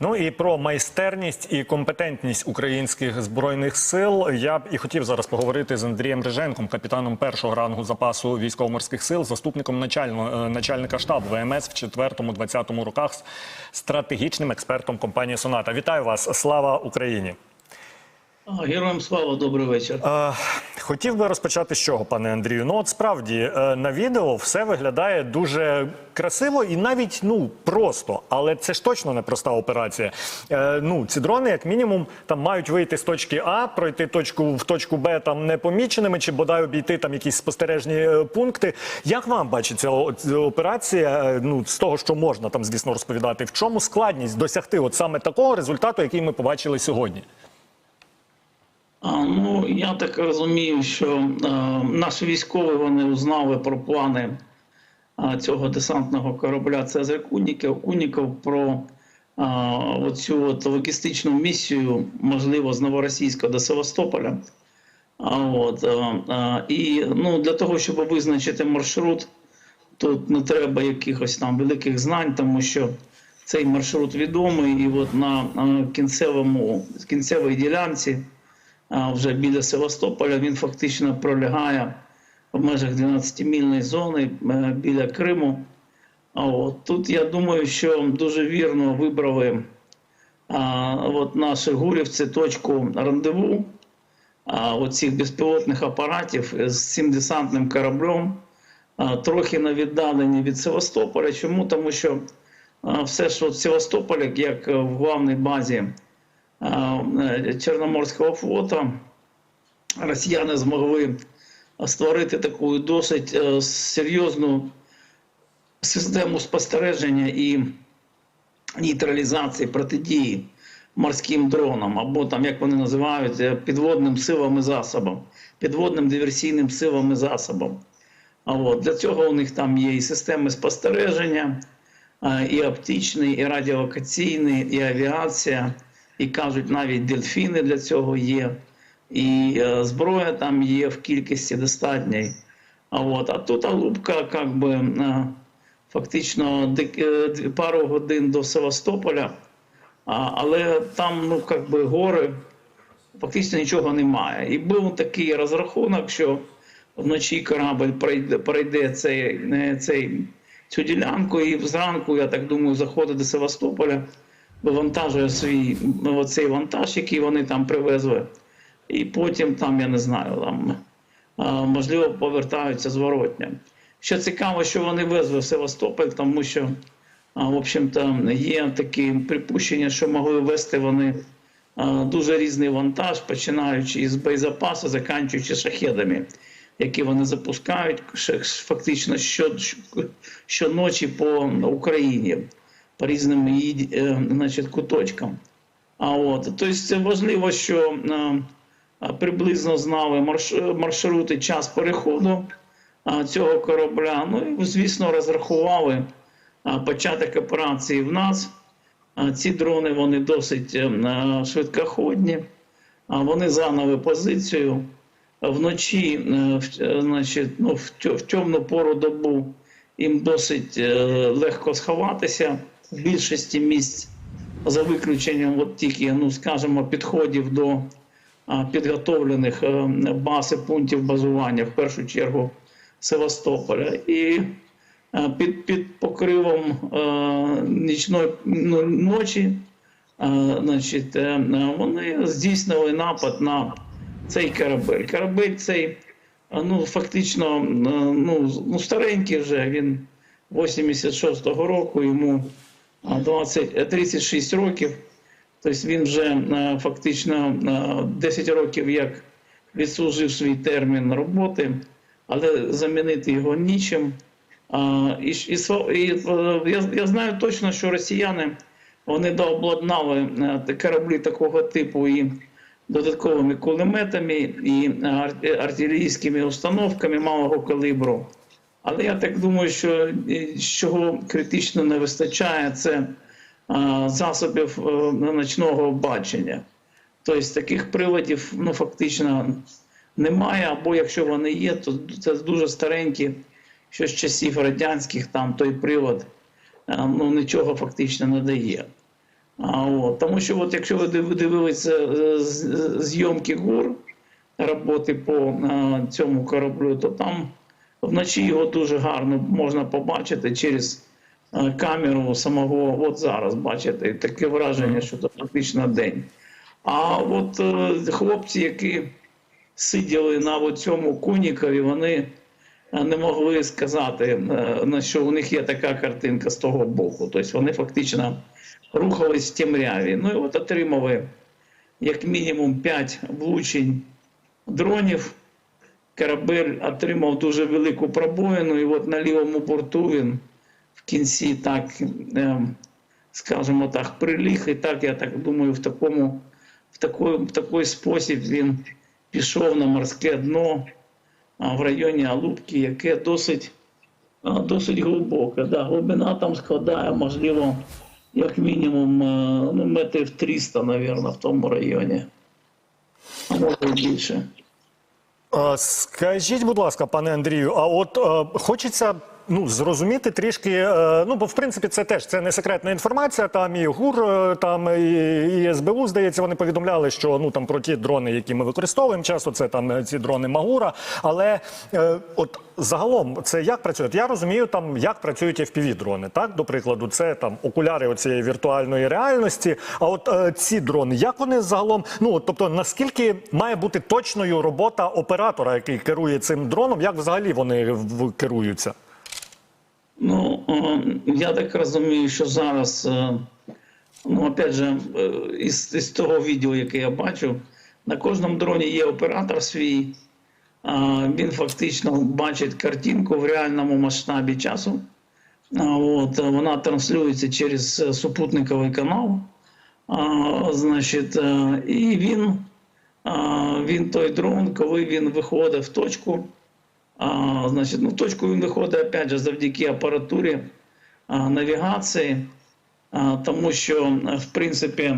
Ну і про майстерність і компетентність українських збройних сил я б і хотів зараз поговорити з Андрієм Риженком, капітаном першого рангу запасу військово-морських сил, заступником начально, е, начальника штабу ВМС в 4-20 роках, стратегічним експертом компанії Соната. Вітаю вас! Слава Україні! Героям слава, добрий вечір. Е, хотів би розпочати з чого, пане Андрію. Ну, от справді е, на відео все виглядає дуже красиво і навіть ну просто, але це ж точно не проста операція. Е, ну, ці дрони, як мінімум, там мають вийти з точки А, пройти точку в точку Б там непоміченими, чи бодай обійти там якісь спостережні е, пункти. Як вам бачиться операція? е, Ну з того, що можна там, звісно, розповідати, в чому складність досягти от саме такого результату, який ми побачили сьогодні? А, ну, я так розумію, що е, наші військові вони узнали про плани цього десантного корабля Цезарь Куніків, Куніков про от логістичну місію, можливо, з Новоросійська до Севастополя. А, от, е, і ну, для того, щоб визначити маршрут, тут не треба якихось там великих знань, тому що цей маршрут відомий, і от на кінцевому, кінцевій ділянці а вже біля Севастополя він фактично пролягає в межах 12-мільної зони е, біля Криму. А от тут я думаю, що дуже вірно вибрали а, от наші гурівці точку рандеву а, оцих безпілотних апаратів з цим десантним кораблем, а, трохи на віддаленні від Севастополя. Чому? Тому що а, все, що Севастополь, як в главній базі е, Чорноморського флоту росіяни змогли створити таку досить е, серйозну систему спостереження і нейтралізації протидії морським дронам, або там, як вони називають, підводним силам і засобам, підводним диверсійним силам і засобам. А от, для цього у них там є і системи спостереження, е, і оптичний, і радіолокаційний, і авіація, і кажуть, навіть дельфіни для цього є, і е, зброя там є в кількості достатньої. А, от, а тут Алубка, как би, е, фактично е, пару годин до Севастополя, але там ну, как би, гори, фактично нічого немає. І був такий розрахунок, що вночі корабль пройде, пройде цей, цей, цю ділянку, і зранку, я так думаю, заходить до Севастополя, вивантажує свій ну, оцей вантаж, який вони там привезли. І потім там, я не знаю, там, можливо, повертаються зворотня. Що цікаво, що вони везли в Севастополь, тому що, в общем-то, є такі припущення, що могли вести вони дуже різний вантаж, починаючи із боєзапасу, заканчуючи шахедами, які вони запускають фактично що, щоночі по Україні, по різним її е, значить, куточкам. А от, тобто це важливо, що е, приблизно знали марш, маршрути, час переходу цього корабля. Ну і, звісно, розрахували початок операції в нас. Ці дрони вони досить е, е, швидкоходні, а, вони зайняли позицію. Вночі, е, е, значить, ну, в темну пору добу їм досить е, легко сховатися в більшості місць за виключенням от тільки, ну скажімо, підходів до підготовлених е, баз і пунктів базування, в першу чергу Севастополя. І е, під, під покривом е, нічної ну, ночі значить, вони здійснили напад на цей корабель. Корабель цей ну, фактично ну, ну, старенький вже, він 86-го року, йому а, 20, е, 36 років. Тобто він вже е, фактично е, 10 років як відслужив свій термін роботи, але замінити його нічим. І, і, е, я, я знаю точно, що росіяни вони дообладнали е, кораблі такого типу і додатковими кулеметами, і е, артилерійськими установками малого калібру. Але я так думаю, що е, чого критично не вистачає, це е, засобів е, ночного бачення. Тобто таких приладів ну, фактично немає, або якщо вони є, то це дуже старенькі, що з часів радянських там той привод е, ну, нічого фактично не дає. А, от, тому що, от, якщо ви дивилися е, зйомки гор роботи по е, цьому кораблю, то там вночі його дуже гарно можна побачити через е, камеру самого. От зараз бачите, таке враження, що це фактично день. А от е, хлопці, які сиділи на цьому конікові, вони е, не могли сказати, е, на що у них є така картинка з того боку. Тобто вони фактично рухались в темряві. Ну і от отримали як мінімум 5 влучень дронів. Корабель отримав дуже велику пробоїну, і от на лівому борту він кінці так, е, скажімо так, приліг. І так, я так думаю, в такому в такий, в такий спосіб він пішов на морське дно в районі Алубки, яке досить, досить глибоке. Да, глибина там складає, можливо, як мінімум е, ну, метрів 300, мабуть, в тому районі. А може більше. Скажіть, будь ласка, пане Андрію, а от е, хочеться. Ну, зрозуміти трішки, е, ну бо в принципі це теж це не секретна інформація. Там і ГУР, е, там і, і СБУ, здається, вони повідомляли, що ну там про ті дрони, які ми використовуємо, часто це там е, ці дрони Магура. Але от загалом це як працює? Я розумію, там як працюють fpv дрони. Так, до прикладу, це там окуляри оцієї віртуальної реальності. А от ці дрони, як вони загалом, ну тобто наскільки має бути точною робота оператора, який керує цим дроном, як взагалі вони керуються? Ну, е, я так розумію, що зараз, е, ну, опять же, е, із, із того відео, яке я бачу, на кожному дроні є оператор свій. Він фактично бачить картинку в реальному масштабі часу. От, вона транслюється через супутниковий канал. Значить, і він, він той дрон, коли він виходить в точку, а, значить, ну, точку він виходить опять же завдяки апаратурі а, навігації, а, тому що в принципі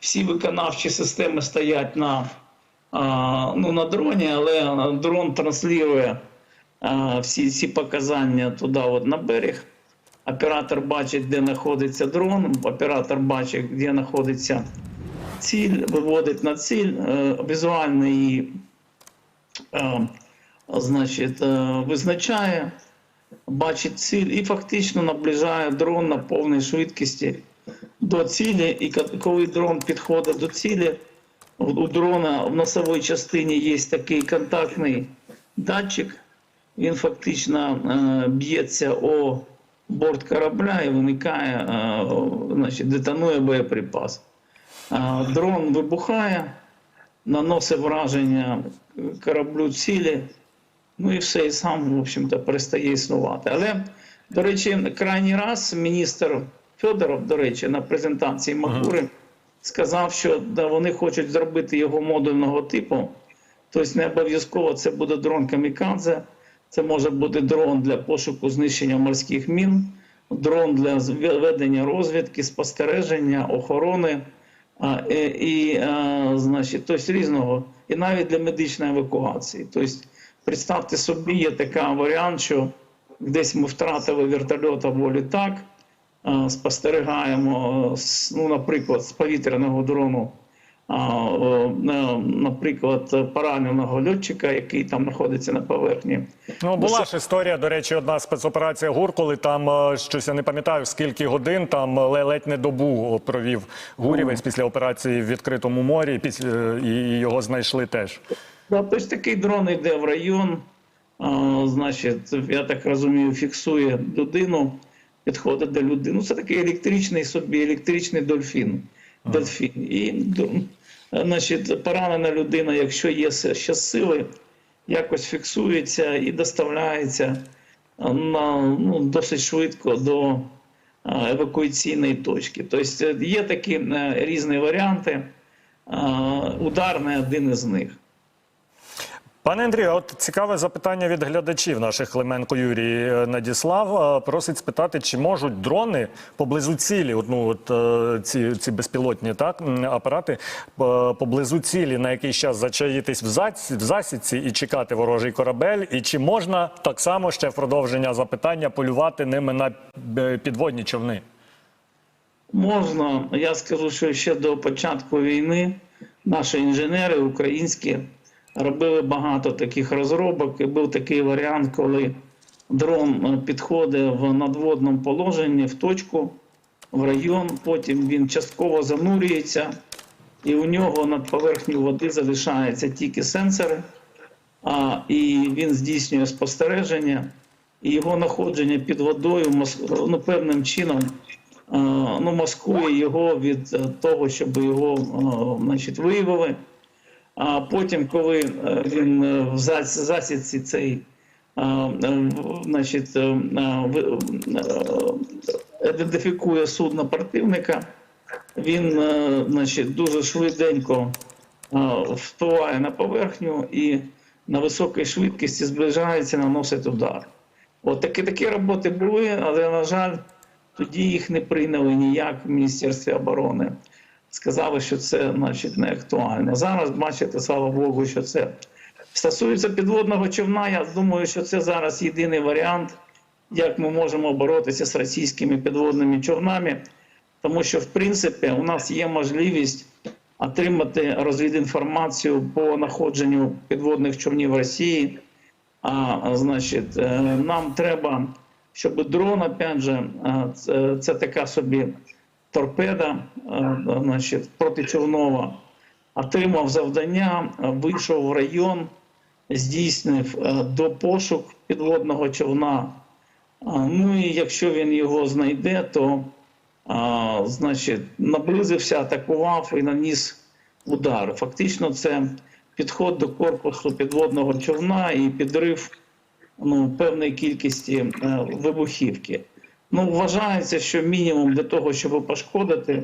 всі виконавчі системи стоять на, а, ну, на дроні, але дрон транслює а, всі ці показання туди от, на берег. Оператор бачить, де знаходиться дрон, оператор бачить, де знаходиться ціль, виводить на ціль, е, візуально її е, значить, е, визначає, бачить ціль і фактично наближає дрон на повній швидкості до цілі. І коли дрон підходить до цілі, у дрона в носовій частині є такий контактний датчик. Він фактично е, б'ється о борт корабля і виникає, е, значить, детонує боєприпас. Дрон вибухає, наносить враження кораблю цілі, ну і все, і сам, в общем-то, перестає існувати. Але, до речі, крайній раз міністр Федоров, до речі, на презентації Макури сказав, що да, вони хочуть зробити його модульного типу. Тобто не обов'язково це буде дрон камікадзе, це може бути дрон для пошуку знищення морських мін, дрон для ведення розвідки, спостереження, охорони а, і, і а, значить, тобто різного, і навіть для медичної евакуації. Тобто, представте собі, є такий варіант, що десь ми втратили вертольот або літак, спостерігаємо, ну, наприклад, з повітряного дрону. Е, Наприклад, пораненого льотчика, який там знаходиться на поверхні. Ну, була ж історія, до речі, одна спецоперація ГУР, коли там е, щось я не пам'ятаю, скільки годин там е, ледь не добу провів гурівець після операції в відкритому морі, після, і, і його знайшли теж. Да, тобто такий дрон йде в район, а, значить, я так розумію, фіксує людину, підходить до людини. Ну, це такий електричний собі, електричний дольфін. дельфін. І д- значить, поранена людина, якщо є ще сили, якось фіксується і доставляється на, ну, досить швидко до евакуаційної точки. Тобто е, є такі е, різні варіанти. удар Ударний один із них. Пане Андрію, от цікаве запитання від глядачів наших Клименко Юрій е, надіслав. Е, Просить спитати, чи можуть дрони поблизу цілі, от, ну, от, е, ці, ці безпілотні так, апарати, поблизу цілі на якийсь час зачаїтись в, заці, в засідці і чекати ворожий корабель? І чи можна так само ще в продовження запитання полювати ними на підводні човни? Можна, я скажу, що ще до початку війни наші інженери українські робили багато таких розробок. І був такий варіант, коли дрон е, підходить в надводному положенні в точку, в район, потім він частково занурюється, і у нього над поверхнею води залишаються тільки сенсори, а, і він здійснює спостереження, і його знаходження під водою ну, певним чином е, ну, маскує його від е, того, щоб його значить, виявили. А потім, коли е, він е, в зас- засідці цей е, значить, ідентифікує судно противника, він значить, дуже швиденько впливає на поверхню і на високій швидкості зближається, наносить удар. От такі, такі роботи були, але, на жаль, тоді їх не прийняли ніяк в Міністерстві оборони. Сказали, що це значить, не актуально. Зараз бачите, слава Богу, що це стосується підводного човна. Я думаю, що це зараз єдиний варіант, як ми можемо боротися з російськими підводними човнами, тому що, в принципі, у нас є можливість отримати розвідінформацію по знаходженню підводних човнів Росії. А значить, е, нам треба, щоб дрон, опять же, е, це, це така собі торпеда, е, значить, протичовнова, отримав завдання, е, вийшов в район, здійснив е, допошук підводного човна. Ну і якщо він його знайде, то значить, наблизився, атакував і наніс удар. Фактично, це підход до корпусу підводного човна і підрив ну, певної кількості вибухівки. Ну, вважається, що мінімум для того, щоб пошкодити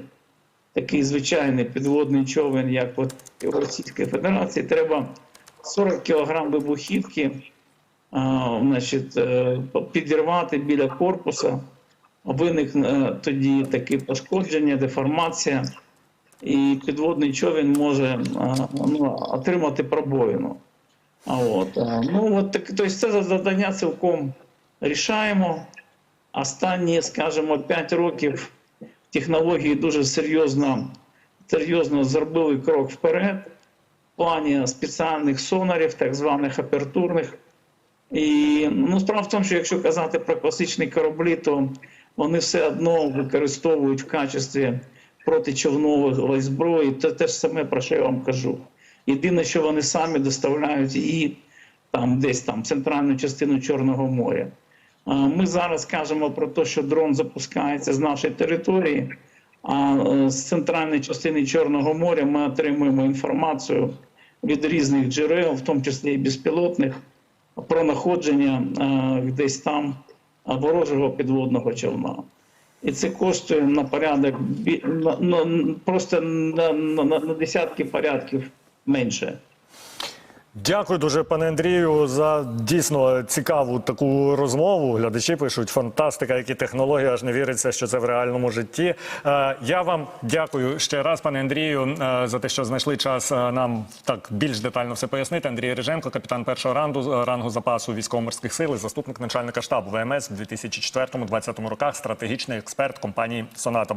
такий звичайний підводний човен, як от у Російської Федерації, треба 40 кг вибухівки а, значить, е, підірвати біля корпуса. Виникне тоді таке пошкодження, деформація, і підводний човен може а, ну, отримати пробоїну. А от, а, ну, от так, тобто це завдання цілком рішаємо. Останні, скажімо, 5 років технології дуже серйозно, серйозно зробили крок вперед в плані спеціальних сонарів, так званих апертурних. І ну, справа в тому, що якщо казати про класичні кораблі, то вони все одно використовують в качестві протичовнової зброї те, те ж саме, про що я вам кажу. Єдине, що вони самі доставляють її там десь там в центральну частину Чорного моря. Ми зараз кажемо про те, що дрон запускається з нашої території, а е, з центральної частини Чорного моря ми отримуємо інформацію від різних джерел, в тому числі і безпілотних, про знаходження е, десь там ворожого підводного човна. І це коштує на порядок просто на десятки порядків менше. Дякую дуже, пане Андрію, за дійсно цікаву таку розмову. Глядачі пишуть фантастика, які технології, аж не віриться, що це в реальному житті. Е, я вам дякую ще раз, пане Андрію, е, за те, що знайшли час е, нам так більш детально все пояснити. Андрій Риженко, капітан першого рангу, рангу запасу військово-морських сил, заступник начальника штабу ВМС в 2004-2020 роках, стратегічний експерт компанії Соната.